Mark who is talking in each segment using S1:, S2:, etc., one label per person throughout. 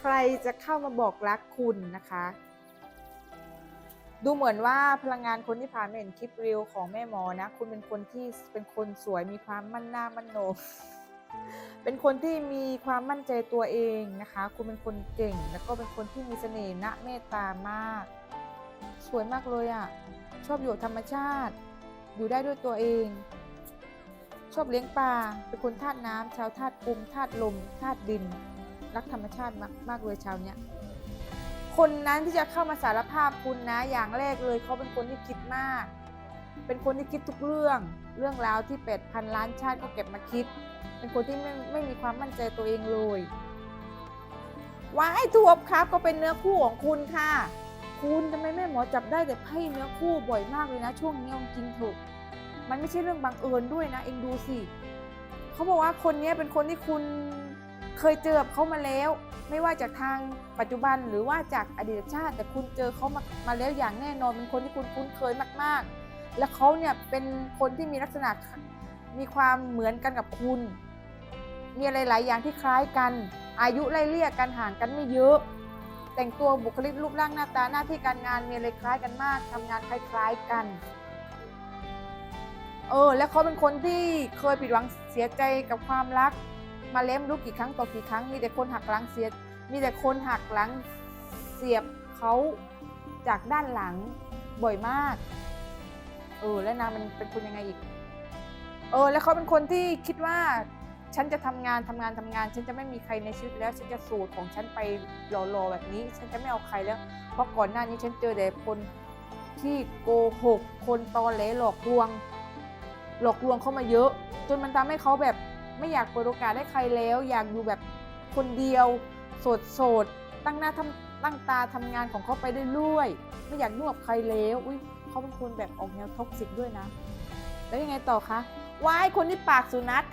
S1: ใครจะเข้ามาบอกรักคุณนะคะ ดูเหมือนว่าพลังงานคนที่ผ่านมาเห็นคลิปรีวของแม่หมอนะ คุณเป็นคนที่เป็นคนสวยมีความมั่นหน้ามั่นโหนเป็นคนที่มีความมั่นใจตัวเองนะคะ คุณเป็นคนเก่ง แล้วก็เป็นคนที่มีเสน่ห์นะเมตตามาก สวยมากเลยอะ่ะ ชอบอยู่ธรรมชาติ อยู่ได้ด้วยตัวเอง ชอบเลี้ยงปลา เป็นคนธาตุน้ำชาวธาตุภูมิธาตุลมธาตุดิน รักธรรมชาติมากมากเลยชาวเนี้ยคนนั้นที่จะเข้ามาสารภาพคุณนะ อย่างแรกเลยเขาเป็นคนที่คิดมาก เป็นคนที่คิดทุกเรื่อง เรื่องราวที่เป็ดพันล้านชาติก็เก็บมาคิด เป็นคนที่ไม่ไม่มีความมั่นใจตัวเองเลยว้ายทวบครับก็เป็นเนื้อคู่ของคุณค่ะ คุณทำไมแม่หมอจับได้แต่ไพ่เนื้อคู่บ่อยมากเลยนะ ช่วงนี้อาจริงถอะมันไม่ใช่เรื่องบังเอิญด้วยนะเองดูสิเขาบอกว่าคนนี้เป็นคนที่คุณ เคยเจอกับเขามาแล้ว ไม่ว่าจากทางปัจจุบันหรือว่าจากอดีตชาติ แต่คุณเจอเขามามาแล้วอย่างแน่นอนเป็นคนที่คุณคุ้นเคยมาก ๆ และเขาเนี่ยเป็นคนที่มีลักษณะมีความเหมือนกันกับคุณ มีอะไรหลายอย่างที่คล้ายกัน อายุไล่เลี่ยกันห่างกันไม่เยอะ แต่งตัวบุคลิกรูปร่างหน้าตาหน้าที่การงานมีอะไรคล้ายกันมากทำงานคล้ายๆกันเออและเขาเป็นคนที่เคยผิดหวังเสียใจกับความรัก มาเล้มรู้กี่ครั้งต่อกี่ครั้ง มีแต่คนหักหลังเสีย มีแต่คนหักหลังเสียบเขาจากด้านหลังบ่อยมาก เออ และนางมันเป็นคนยังไงอีก เออ แล้วเขาเป็นคนที่คิดว่า ฉันจะทำงานทำงานทำงาน ฉันจะไม่มีใครในชีวิตแล้ว ฉันจะสูตรของฉันไปรอๆแบบนี้ ฉันจะไม่เอาใครแล้ว เพราะก่อนหน้านี้ฉันเจอแต่คนที่โกหก คนตอแหลหลอกลวง หลอกลวงเขามาเยอะ จนมันทำให้เขาแบบ ไม่อยากเปิดโอกาสให้ใครแล้ว อยากอยู่แบบคนเดียว โสดโสดๆตั้งหน้าทำตั้งตาทำงานของเขาไปเรื่อยๆไม่อยากนุ่กับใครแล้วอุ้ยเขาเป็นคนแบบออกแนวท็อกซิกด้วยนะ แล้วยังไงต่อคะวายคนที่ปากสุนัข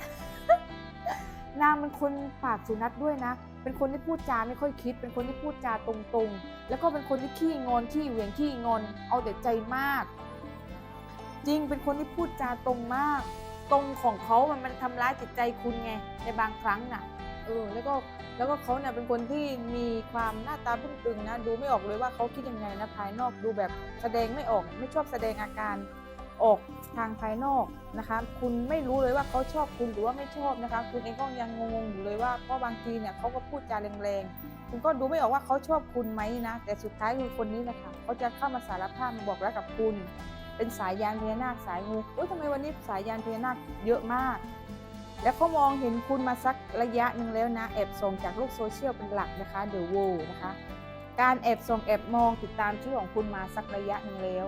S1: นางเป็นคนปากสุนัขด้วยนะ เป็นคนที่พูดจาไม่ค่อยคิด เป็นคนที่พูดจาตรงๆ แล้วก็เป็นคนที่ขี้งอนขี้เหวี่ยงขี้งอน เอาแต่ใจมาก จริงเป็นคนที่พูดจาตรงมาก ตรงของเขามันมันทำร้ายจิตใจคุณไงในบางครั้งน่ะเออแล้วก็แล้วก็เขาเนี่ยเป็นคนที่มีความหน้าตาบึ้งตึงนะดูไม่ออกเลยว่าเขาคิดยังไงนะภายนอกดูแบบแสดงไม่ออก ไม่ชอบแสดงอาการออกทางภายนอกนะคะ คุณไม่รู้เลยว่าเขาชอบคุณหรือว่าไม่ชอบนะคะ คุณเองก็ยังงงๆอยู่เลยว่าเพราะบางทีเนี่ยเขาก็พูดจาแรงๆคุณก็ดูไม่ออกว่าเขาชอบคุณไหมนะ แต่สุดท้ายคือคนนี้แหละค่ะเขาจะเข้ามาสารภาพมาบอกรักกับคุณ เป็นสายยานพญานาคสายงูอุ้ยทำไมวันนี้สายยานพญานาคเยอะมาก แล้วเขามองเห็นคุณมาสักระยะหนึ่งแล้วนะ แอบส่งจากโลกโซเชียลเป็นหลักนะคะเดอะโวนะคะ การแอบส่งแอบมองติดตามชื่อของคุณมาสักระยะหนึ่งแล้ว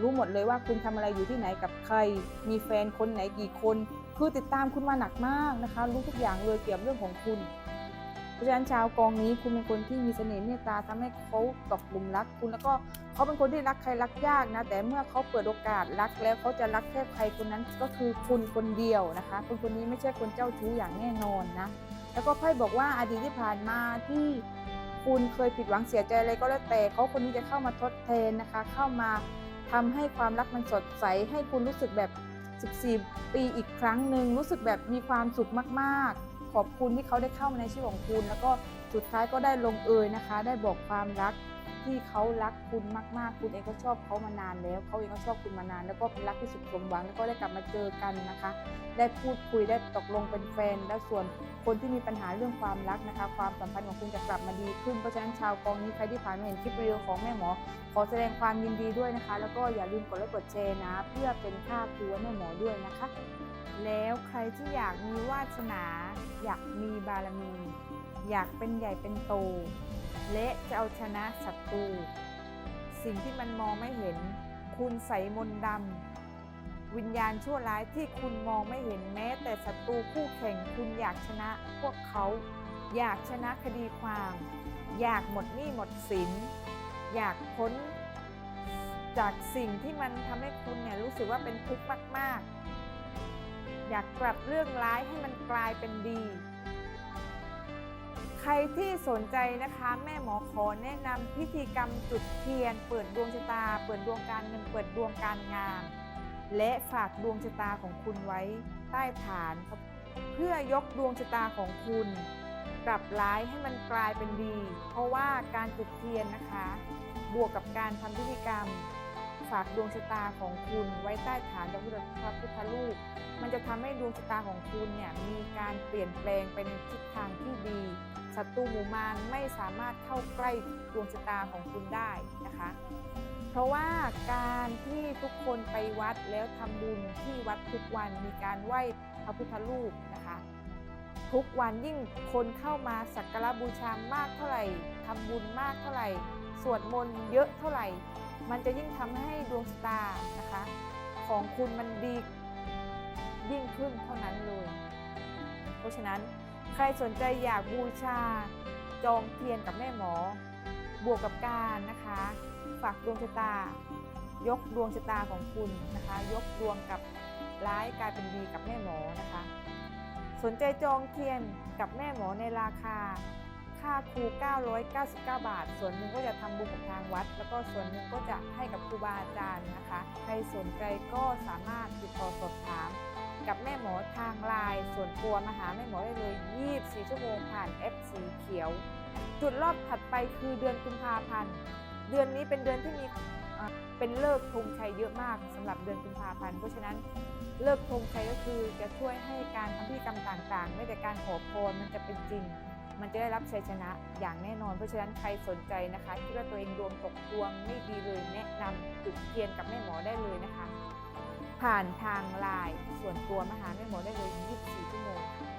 S1: รู้หมดเลยว่าคุณทำอะไรอยู่ที่ไหนกับใคร มีแฟนคนไหนกี่คน คือติดตามคุณมาหนักมากนะคะ รู้ทุกอย่างเลยเกี่ยวกับเรื่องของคุณ เพราะฉะนั้นชาวกองนี้คุณเป็นคนที่มีเสน่ห์เมตตาทำให้เขาตกหลุมรักคุณแล้วก็เขาเป็นคนที่รักใครรักยากนะ แต่เมื่อเขาเปิดโอกาสรักแล้วเขาจะรักแค่ใครคนนั้นก็คือคุณคนเดียวนะคะคนคนนี้ไม่ใช่คนเจ้าชู้อย่างแน่นอนนะแล้วก็ไพ่บอกว่าอดีตที่ผ่านมาที่คุณเคยผิดหวังเสียใจอะไรก็แล้วแต่เขาคนนี้จะเข้ามาทดแทนนะคะ เข้ามาทำให้ความรักมันสดใสให้คุณรู้สึกแบบ 14 ปีอีกครั้งหนึ่งรู้สึกแบบมีความสุขมากๆ ขอบคุณที่เขาได้เข้ามาในชีวิตของคุณ แล้วก็สุดท้ายก็ได้ลงเอยนะคะ ได้บอกความรักที่เขารักคุณมากๆ คุณเองก็ชอบเขามานานแล้ว เขาเองก็ชอบคุณมานาน แล้วก็เป็นรักที่สุดสมหวัง แล้วก็ได้กลับมาเจอกันนะคะ ได้พูดคุย ได้ตกลงเป็นแฟน แล้วส่วนคนที่มีปัญหาเรื่องความรักนะคะ ความสัมพันธ์ของคุณจะกลับมาดีขึ้น เพราะฉะนั้นชาวกองนี้ใครที่ผ่านมาเห็นคลิปรีวิวของแม่หมอ ขอแสดงความยินดีด้วยนะคะ แล้วก็อย่าลืมกดไลค์กดแชร์นะ เพื่อเป็นค่าครูแม่หมอด้วยนะคะ แล้วใครที่อยากมีวาสนา อยากมีบารมี อยากเป็นใหญ่เป็นโต และจะเอาชนะศัตรูสิ่งที่มันมองไม่เห็น คุณใส่มนต์ดำวิญญาณชั่วร้ายที่คุณมองไม่เห็นแม้ แต่ศัตรูคู่แข่งคุณอยากชนะพวกเขา อยากชนะคดีความ อยากหมดหนี้หมดสิน อยากพ้นจากสิ่งที่มันทำให้คุณเนี่ยรู้สึกว่าเป็นทุกข์มาก ๆ อยากกลับเรื่องร้ายให้มันกลายเป็นดี ใครที่สนใจนะคะ แม่หมอขอแนะนำพิธีกรรมจุดเทียน เปิดดวงชะตา เปิดดวงการเงินเปิดดวงการงาน และฝากดวงชะตาของคุณไว้ใต้ฐานเพื่อยกดวงชะตาของคุณกลับร้ายให้มันกลายเป็นดี เพราะว่าการจุดเทียนนะคะ บวกกับการทำพิธีกรรม ฝากดวงชะตาของคุณไว้ใต้ฐานพระพุทธพระพุทธรูปมันจะทำให้ดวงชะตาของคุณเนี่ยมีการเปลี่ยนแปลงไปในทิศทางที่ดีศัตรูหมู่มารไม่สามารถเข้าใกล้ดวงชะตาของคุณได้นะคะ เพราะว่าการที่ทุกคนไปวัดแล้วทำบุญที่วัดทุกวันมีการไหว้พระพุทธรูปนะคะ ทุกวันยิ่งคนเข้ามาสักการะบูชามากเท่าไหร่ทำบุญมากเท่าไหร่ สวดมนต์เยอะเท่าไหร่ มันจะยิ่งทำให้ดวงชะตานะคะ ของคุณมันดียิ่งขึ้นเท่านั้นเลย เพราะฉะนั้นใครสนใจอยากบูชาจองเทียนกับแม่หมอ บวกกับการนะคะ ฝากดวงชะตา ยกดวงชะตาของคุณนะคะ ยกดวงกับร้ายกลายเป็นดีกับแม่หมอนะคะ สนใจจองเทียนกับแม่หมอในราคา ค่าครู 999 บาท ส่วนหนึ่งก็จะทำบุญกับทางวัด แล้วก็ส่วนหนึ่งก็จะให้กับครูบาอาจารย์นะคะ ใครสนใจก็สามารถติดต่อสอบถาม กับแม่หมอทางไลน์ส่วนตัวมาหาแม่หมอได้เลย 24 ชั่วโมงผ่าน F สีเขียว จุดรอบถัดไปคือเดือนกุมภาพันธ์ เดือนนี้เป็นเดือนที่มีเป็นเลิกธงชัยเยอะมากสำหรับเดือนกุมภาพันธ์เพราะฉะนั้นเลิกธงชัยก็คือจะช่วยให้การทำพิธีกรรมต่างๆ ไม่แต่การขอพรมันจะเป็นจริง มันจะได้รับชัยชนะอย่างแน่นอน เพราะฉะนั้นใครสนใจนะคะคิดว่าตัวเองดวงตกดวงไม่ดีเลยแนะนำจุดเทียนกับแม่หมอได้เลยนะคะ ผ่านทางไลน์ส่วนตัวมาหาแม่หมอได้เลย 24 ชั่วโมงค่ะ